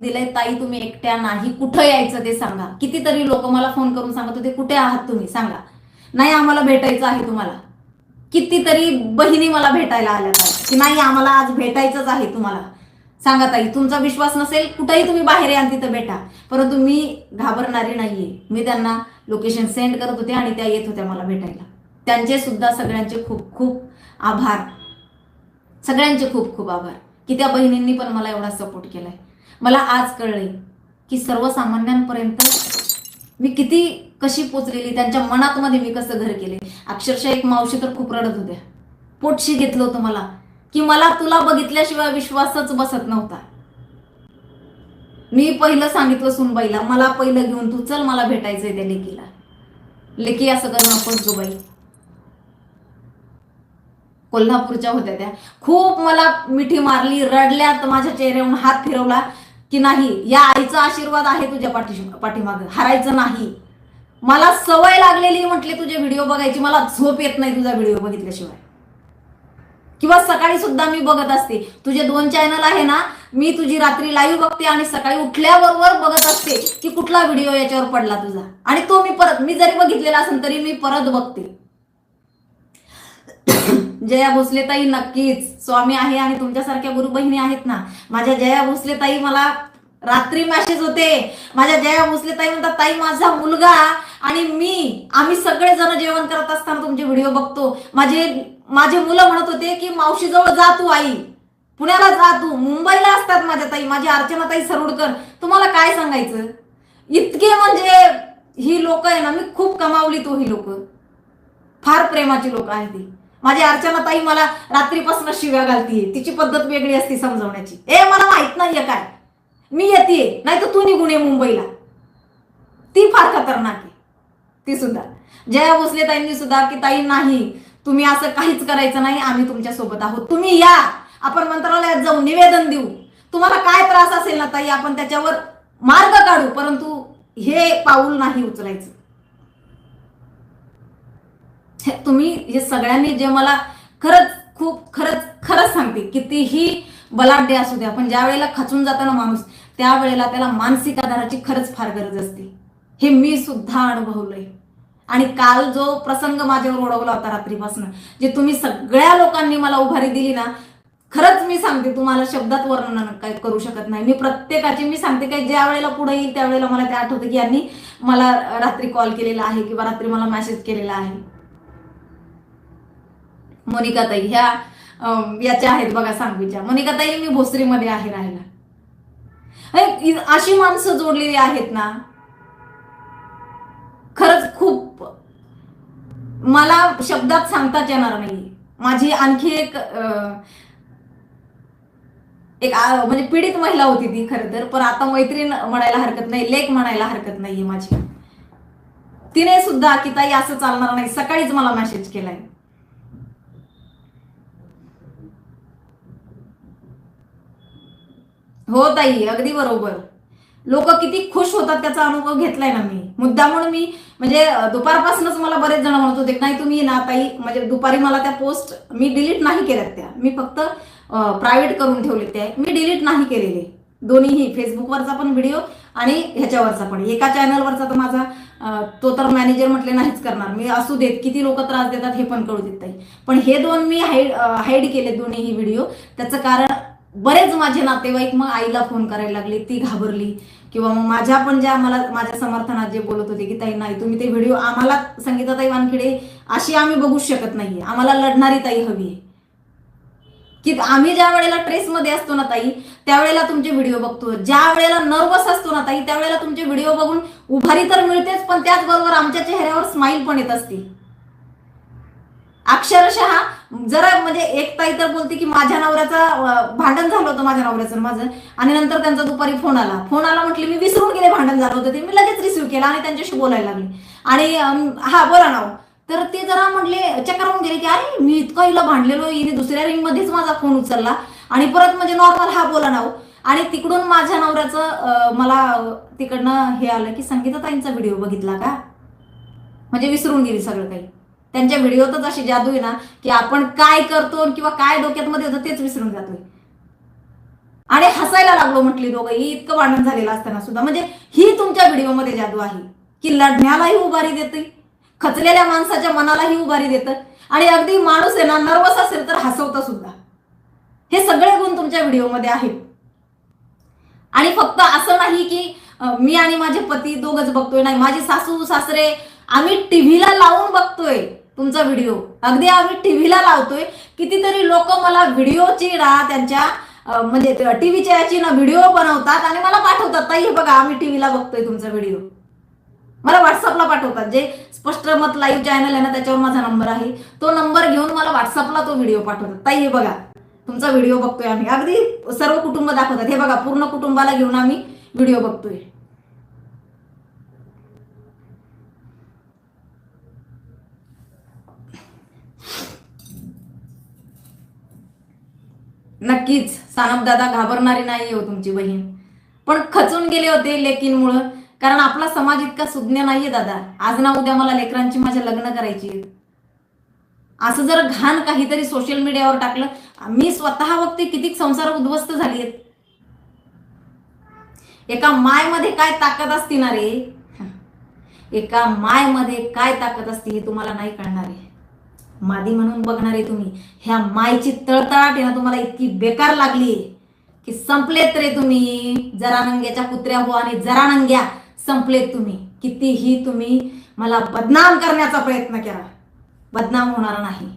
दिलंय ताई तुम्ही एकट्या नाही. कुठं यायचं ते सांगा. कितीतरी लोक मला फोन करून सांगत होते कुठे आहात तुम्ही? सांगा. नाही आम्हाला भेटायचं आहे तुम्हाला. कितीतरी बहिणी मला भेटायला आल्या की नाही आम्हाला आज भेटायचंच आहे तुम्हाला. सांगा ताई तुमचा विश्वास नसेल कुठेही तुम्ही बाहेर या तिथं भेटा. परंतु मी घाबरणारी नाहीये. मी त्यांना लोकेशन सेंड करत होते आणि त्या येत होत्या मला भेटायला. त्यांचे सुद्धा सगळ्यांचे खूप खूप आभार. सगळ्यांचे खूप खूप आभार. की त्या बहिणींनी पण मला एवढा सपोर्ट केलाय. मला आज कळले की सर्वसामान्यांपर्यंत मी किती कशी पोचलेली त्यांच्या मनात मध्ये मी कसं घर केले. अक्षरशः एक मावशी तर खूप रडत होत्या. पोटशी घेतलं होतं मला की मला तुला बघितल्याशिवाय विश्वासच बसत नव्हता. मी पहिलं सांगितलं सुनबाईला मला पहिलं घेऊन तू चल मला भेटायचंय त्या लेकीला. लेकी असं करणं आपण गो बाई कोल्हापूरच्या होत्या त्या. खूप मला मिठी मारली रडल्या तर माझ्या चेहऱ्यावरून हात फिरवला. की नाही या आईचा आशीर्वाद आहे तुझ्या पाठी पाठीमाग. हरायचं नाही. मला सवय लागलेली म्हटले तुझे व्हिडिओ बघायची. मला झोप येत नाही तुझा व्हिडिओ बघितल्याशिवाय. किंवा सकाळी सुद्धा मी बघत असते. तुझे दोन चॅनल आहे ना मी तुझी रात्री लाईव्ह बघते आणि सकाळी उठल्याबरोबर बघत असते की कुठला व्हिडिओ याच्यावर पडला तुझा. आणि तो मी परत मी जरी बघितलेला असेल तरी मी परत बघते. जया भोसलेताई नक्कीच स्वामी आहे आणि तुमच्यासारख्या गुरु बहिणी आहेत ना. माझ्या जया भोसलेताई मला रात्री मॅसेज होते. माझ्या जया भोसलेताई म्हणतात ताई माझा मुलगा आणि मी आम्ही सगळे जण जेवण करत असताना तुमचे व्हिडिओ बघतो. माझे माझे मुलं म्हणत होते की मावशीजवळ जा तू आई. पुण्याला जा तू. मुंबईला असतात माझ्या ताई. माझी अर्चना ताई सरोडकर. तुम्हाला काय सांगायचं? इतके म्हणजे ही लोक आहे ना मी खूप कमावली तो ही लोक. फार प्रेमाची लोक आहेत ती. माझी अर्चना ताई मला रात्रीपासून शिव्या घालतीये. तिची पद्धत वेगळी असते समजवण्याची. ए मला माहीत नाहीये काय. मी येते. नाही तर तू निघून ये मुंबईला. ती फार खतरनाक आहे. ती सुद्धा. जया भोसले ताईंनी सुद्धा की ताई नाही. तुम्ही असं काहीच करायचं नाही. आम्ही तुमच्यासोबत आहोत. तुम्ही या. आपण मंत्रालयात जाऊन निवेदन देऊ. तुम्हाला काय त्रास असेल ना ताई आपण त्याच्यावर मार्ग काढू. परंतु हे पाऊल नाही उचलायचं. हे तुम्ही हे सगळ्यांनी जे मला खरंच खूप खरंच खरंच सांगते कितीही बलाढ्य असू द्या पण ज्या वेळेला खचून जाताना माणूस त्यावेळेला त्याला मानसिक आधाराची खरंच फार गरज असते. हे मी सुद्धा अनुभवलंय. आणि काल जो प्रसंग माझ्यावर ओढवला होता रात्रीपासून जे तुम्ही सगळ्या लोकांनी मला उभारी दिली ना खरंच मी सांगते तुम्हाला शब्दात वर्णन काय करू शकत नाही. मी प्रत्येकाची मी सांगते काय ज्या वेळेला पुढे येईल त्यावेळेला मला ते आठवतं की यांनी मला रात्री कॉल केलेला आहे किंवा रात्री मला मेसेज केलेला आहे. मोनिकाताई ह्या याच्या आहेत बघा सांगवीच्या. मोनिकाताई मी भोसरीमध्ये आहे राहायला. अशी माणसं जोडलेली आहेत ना. खरंच खूप मला शब्दात सांगताच येणार नाही. माझी आणखी एक एक म्हणजे पीडित महिला होती ती खरं तर पण आता मैत्रीण म्हणायला हरकत नाही लेख म्हणायला हरकत नाहीये माझी. तिने सुद्धा की ताई असं चालणार नाही. सकाळीच मला मेसेज केलाय. हो ताई अगदी बरोबर. लोक किती खुश होतात त्याचा अनुभव घेतलाय ना मी. मुद्दा म्हणून मी म्हणजे दुपारपासूनच मला बरेच जण म्हणत होते नाही तुम्ही ना ताई. म्हणजे दुपारी मला त्या पोस्ट मी डिलीट नाही केल्यात त्या. मी फक्त प्रायव्हेट करून ठेवले त्या. मी डिलीट नाही केलेले. दोन्हीही फेसबुकवरचा पण व्हिडिओ आणि ह्याच्यावरचा पण. एका चॅनलवरचा तर माझा तो तर मॅनेजर म्हटले नाहीच करणार. मी असू देत. किती लोक त्रास देतात हे पण कळू देत ताई पण हे दोन मी हाईड हाईड केले दोन्हीही व्हिडिओ त्याचं कारण बरेच माझे नातेवाईक मग आईला फोन करायला लागले ती घाबरली. किंवा मग माझ्या पण ज्या मला माझ्या समर्थनात जे बोलत होते की ताई नाही तुम्ही ते व्हिडिओ आम्हाला संगीता ताई वानखेडे अशी आम्ही बघूच शकत नाही आम्हाला लढणारी ताई हवी आहे. की आम्ही ज्या वेळेला ट्रेसमध्ये असतो ना ताई त्यावेळेला तुमचे व्हिडिओ बघतो. ज्या वेळेला नर्वस असतो ना ताई त्यावेळेला तुमचे व्हिडिओ बघून उभारी तर मिळतेच पण त्याचबरोबर आमच्या चेहऱ्यावर स्माईल पण येत असते. अक्षरशः जरा म्हणजे एक ताई तर बोलते की माझ्या नवऱ्याचा भांडण झालं होतं माझ्या नवऱ्याचं माझं. आणि नंतर त्यांचा दुपारी फोन आला. फोन आला म्हटले मी विसरून गेले भांडण झालं होतं ते. मी लगेच रिसिव्ह केला आणि त्यांच्याशी बोलायला लागले. आणि हा बोला ना हो. तर ते जरा म्हटले चक्कर होऊन गेले की अरे मी इतकं हिला भांडलेलो हिने दुसऱ्या रिंग मध्येच माझा फोन उचलला. आणि परत म्हणजे नॉर्मल हा बोला ना हो. आणि तिकडून माझ्या नवऱ्याचं मला तिकडनं हे आलं की संगीताताईंचा व्हिडिओ बघितला का? म्हणजे विसरून गेली सगळं काही. त्यांच्या व्हिडिओतच अशी जादू आहे ना की आपण काय करतो किंवा काय डोक्यात मध्ये होतं तेच विसरून जातोय. आणि हसायला लागलो म्हटली दोघंही इतकं भांडण झालेलं असताना सुद्धा. म्हणजे ही तुमच्या व्हिडिओमध्ये जादू आहे की लढण्यालाही उभारी देते खचलेल्या माणसाच्या मनालाही उभारी देतं आणि अगदी माणूस आहे ना नर्वस असेल तर हसवतं सुद्धा. हे सगळे गुण तुमच्या व्हिडिओमध्ये आहेत. आणि फक्त असं नाही की मी आणि माझे पती दोघच बघतोय नाही माझे सासू सासरे आम्ही टीव्हीला लावून बघतोय. तुमचा व्हिडिओ. अगदी आम्ही टीव्हीला लावतोय. कितीतरी लोक मला व्हिडिओची ना त्यांच्या म्हणजे टीव्हीच्या याची ना व्हिडिओ बनवतात आणि मला पाठवतात. ताई हे बघा आम्ही टीव्हीला बघतोय तुमचा व्हिडिओ. मला व्हॉट्सअपला पाठवतात. जे स्पष्ट मत लाईव्ह चॅनल आहे ना त्याच्यावर माझा नंबर आहे. तो नंबर घेऊन मला व्हॉट्सअपला तो व्हिडिओ पाठवतात. ताई हे बघा तुमचा व्हिडिओ बघतोय आम्ही. अगदी सर्व कुटुंब दाखवतात. हे बघा पूर्ण कुटुंबाला घेऊन आम्ही व्हिडिओ बघतोय. नक्कीच. सानप दादा घाबरणारी नाही हो तुमची बहीण. पण खचून गेले होते लेकींमुळं. कारण आपला समाज इतका सुज्ञ नाहीये दादा. आज ना उद्या मला लेकरांची माझ्या लग्न करायची आहेत. असं जर घाण काहीतरी सोशल मीडियावर टाकलं मी स्वतः बघते किती संसार उद्ध्वस्त झाली एका मायमध्ये काय ताकद असती ना रे? एका मायमध्ये काय ताकद असती हे तुम्हाला नाही कळणार आहे. मादी म्हणून बघणारे तुम्ही. ह्या मायची तळतळाट आहे ना तुम्हाला इतकी बेकार लागली की संपलेत रे तुम्ही. जरा नंग्याच्या कुत्र्या हो आणि जरा नंग्या. संपलेत तुम्ही. कितीही तुम्ही मला बदनाम करण्याचा प्रयत्न केला. बदनाम होणार नाही.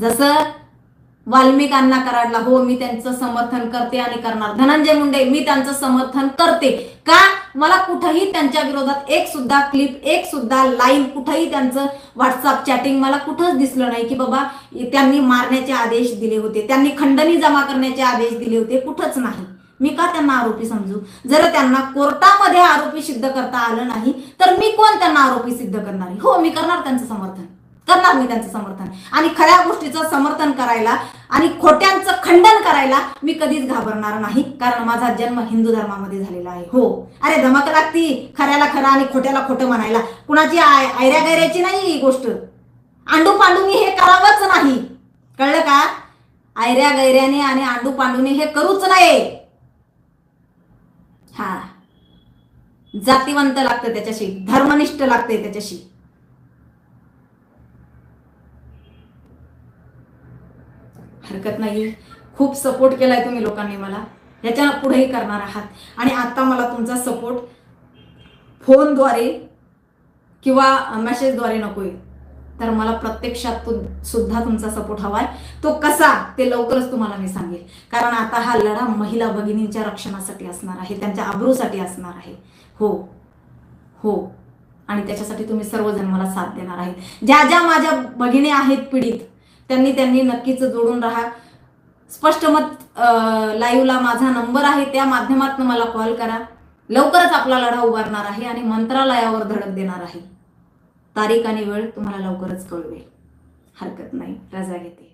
जसं वाल्मिकांना कराडला हो मी त्यांचं समर्थन करते आणि करणार. धनंजय मुंडे मी त्यांचं समर्थन करते. का? मला कुठंही त्यांच्या विरोधात एक सुद्धा क्लिप एक सुद्धा लाईन कुठंही त्यांचं व्हॉट्सअप चॅटिंग मला कुठंच दिसलं नाही की बाबा त्यांनी मारण्याचे आदेश दिले होते. त्यांनी खंडणी जमा करण्याचे आदेश दिले होते. कुठंच नाही. मी का त्यांना आरोपी समजू? जर त्यांना कोर्टामध्ये आरोपी सिद्ध करता आलं नाही तर मी कोण त्यांना आरोपी सिद्ध करणार हो मी करणार त्यांचं समर्थन. करणार मी त्यांचं समर्थन. आणि खऱ्या गोष्टीचं समर्थन करायला आणि खोट्यांचं खंडन करायला मी कधीच घाबरणार नाही कारण माझा जन्म हिंदू धर्मामध्ये झालेला आहे. हो. अरे धमक लागती खऱ्याला खरं आणि खोट्याला खोटं म्हणायला. कुणाची आयऱ्या गैऱ्याची नाही ही गोष्ट. आंडू पांडूनी हे करावंच नाही. कळलं का? आयऱ्या गैऱ्याने आणि आंडू पांडूने हे करूच नाही हा. जातीवंत लागतं त्याच्याशी धर्मनिष्ठ लागते त्याच्याशी. हरकत नाही. खूप सपोर्ट केला आहे तुम्ही लोकांनी मला. याच्या पुढेही करणार आहात. आणि आता मला तुमचा सपोर्ट फोनद्वारे किंवा मेसेजद्वारे आहे तर मला प्रत्यक्षात सुद्धा तुमचा सपोर्ट हवाय. तो कसा ते लवकरच तुम्हाला मी सांगेल. कारण आता हा लढा महिला भगिनींच्या रक्षणासाठी असणार आहे. त्यांच्या आबरूसाठी असणार आहे. हो. हो. आणि त्याच्यासाठी तुम्ही सर्वजण मला साथ देणार आहेत ज्या ज्या माझ्या भगिनी आहेत पीडित त्यांनी त्यांनी नक्कीच जोडून राहा. स्पष्ट मत लाईव्हला माझा नंबर आहे त्या माध्यमातून मला कॉल करा. लवकरच आपला लढा उभारणार आहे आणि मंत्रालयावर धडक देणार आहे. तारीख आणि वेळ तुम्हाला लवकरच कळवेल. हरकत नाही. रजा घेते.